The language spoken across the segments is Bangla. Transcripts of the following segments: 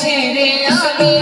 ছেড়ে আমি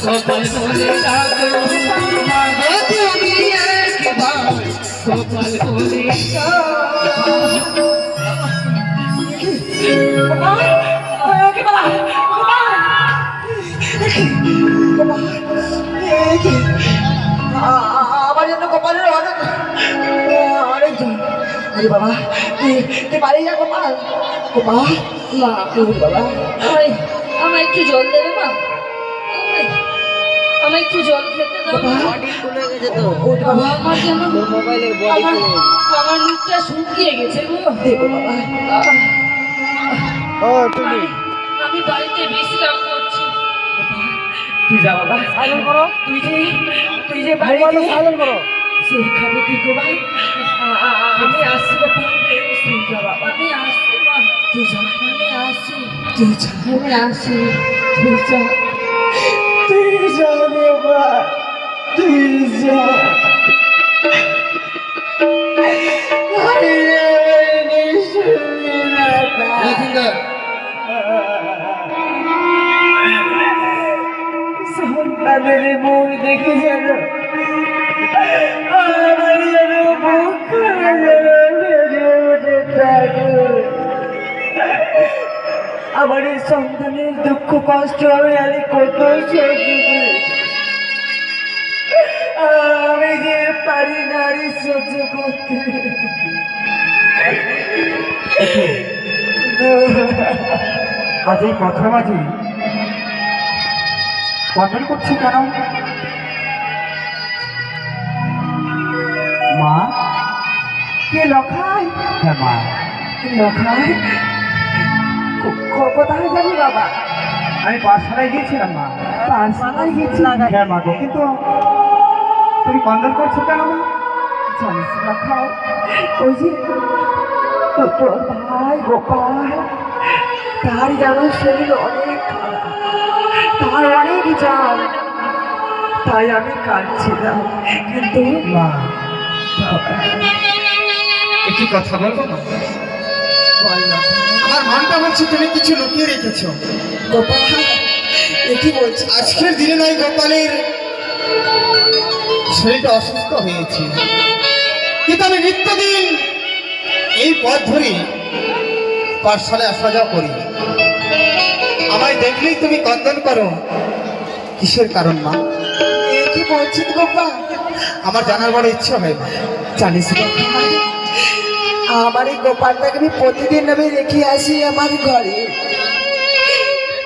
খোকা বলে ডাকো মাগো তুমি একবার কপাল বলে ডাকো মাগো তুমি আরে বাবা তুই বাড়ি যা গোপাল গোপাল মা বাবা। আমায় আমায় একটু জল দেবে মা? আমায়- আমায় একটু জল খেতে দাও বডি খুলে গেছে তো। বাবা আমার যেন আমার গেছে। মুখটা শুকিয়ে গেছে গো। দেবো বাবা ও তুমি। আমি- বাড়িতে বিশ্রাম করছি। তুই যা বাবা। সাইলেন্ট করো। তুই যে তুই যে বাড়ি সাইলেন্ট করো। সেখানে তুই গোপাল আমি তুই যা বাবা আমি আসছি মা তুই যা। আমি আসছি তুই যা। আমি আসছি তুই যা। তুই যা বাবা তুই যা। দেখে যেন আমার এই সন্তানের দুঃখ, কষ্ট, আমি আর কত আমি যে পারি না আর সহ্য করতে। আজ এই কথা মাঝে। কন্ট্রোল করছি কেন? মা? কে লখাই হ্যাঁ মা কো- কোথায় যাবি বাবা? আমি পাঠশালায় গিয়েছিলাম মা। পাঠশালায় গেছি হ্যাঁ মা গো কিন্তু তুমি কন্ট্রোল করছ কেন মা? জানিস খাও ওই যে তোর ভাই গোপাল তার যেন শরীর অনেক তার অনেক জাল তাই আমি কাঁদছিলাম। কিন্তু মা। একটি কথা বলব আমার মনটা বলছে তুমি কিছু লুকিয়ে রেখেছ। গোপাল এ কি বলছিস আজকের দিনে নয় গোপালের শরীরটা অসুস্থ হয়েছে। কিন্তু আমি নিত্যদিন এই পথ ধরে পাঠশালায় আসা যাওয়া করি। আমায় দেখলেই তুমি কন্দন করো। কিসের কারণ মা? এ কি বলছিস গোপাল? আমার জানার বড় ইচ্ছে হয় মা। জানিস আমার এই গোপালটাকে আমি প্রতিদিন আমি রেখে আসি আমার ঘরে।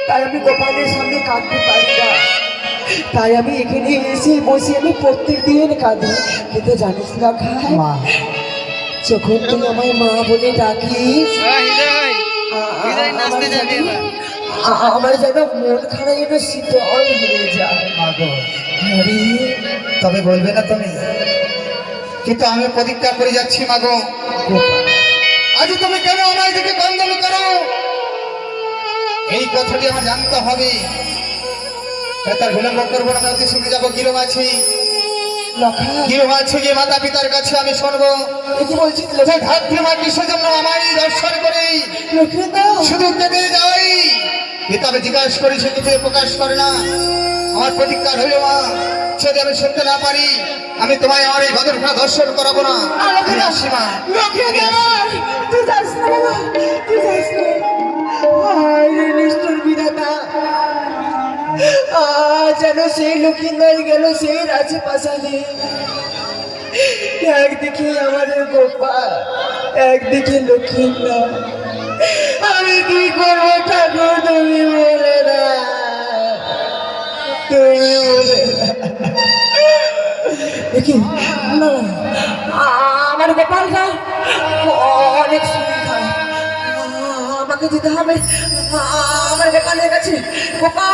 তাই আমি গোপালের সামনে কাঁদতে পারি না। তাই আমি এখানে এসে বসে আমি প্রত্যেক দিন কাঁদি। কিন্তু জানিস না খাই মা। যখন তুই আমায় মা বলে ডাকিস নাচতে আমার যেন- মন খারাপ যেন শীতল হয়ে যায়। তবে বলবে না তুমি? কিন্তু আমি প্রতিজ্ঞা করে যাচ্ছি মাগো আজ তুমি কেন আমার দিকে কন্দন করো? এই কথাটি আমার জানতে হবে। তার বিলম্ব করব না অতি শীঘ্র যাব? গিরো আছি? লক্ষা আছে গিয়ে মাতা পিতার কাছে আমি শুনব? কি বলছিস যে ধাত্রীমা কিসের জন্য আমারই দর্শন করি শুধু কেঁদে যাই কিতাবে জিজ্ঞাসা করি সে কিছু প্রকাশ করে না। আমার প্রতিজ্ঞা রইল মা যদি আমি শুনতে না পারি আমি তোমায় আমার এই ভদ্রখা দর্শন করাবো না। আমি আসি মা। লক্ষ্মী তুই যাস না তুই যাস না। নিষ্ঠুর বিধাতা যেন সেই লক্ষ্মীন্দর গেল সেই রাজি পাশালে একদিকে আমাদের গোপাল একদিকে লক্ষ্মীন্দর কি করব ঠাকুর তুমি বলে না তুমি বলে। দেখি, না। আমার গোপালটা অনেক সুবিধা। আমাকে যেতে হবে। আমার গোপালের কাছে গোপাল গোপাল